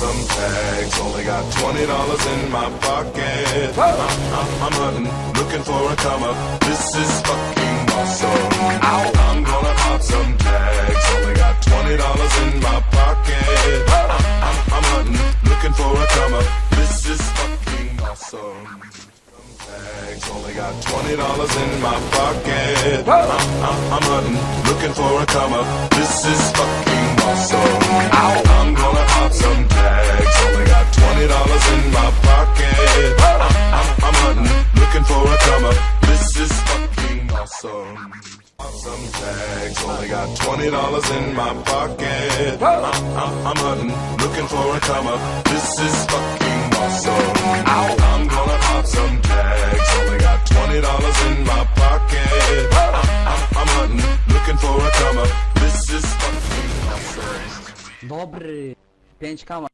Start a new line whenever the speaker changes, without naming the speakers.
some tags. Only got twenty dollars in my pocket. I'm, I'm, I'm hunting, looking for a come up. This is fucking awesome. I'm gonna pop some tags. Only got twenty dollars in my pocket. I'm, I'm, I'm hunting, looking for a come up. This is fucking awesome. Only got twenty dollars in my pocket. I'm, I'm, I'm hunting, looking for a come up. This is fucking awesome. Some tags. Only got twenty dollars in my pocket. I'm, I'm, I'm hunting, looking for a come up. This is fucking awesome. I'm gonna pop some tags. Only got twenty dollars in my pocket. I'm, I'm, I'm hunting, looking for a come up. This is fucking awesome.
Dobry. 5 kama.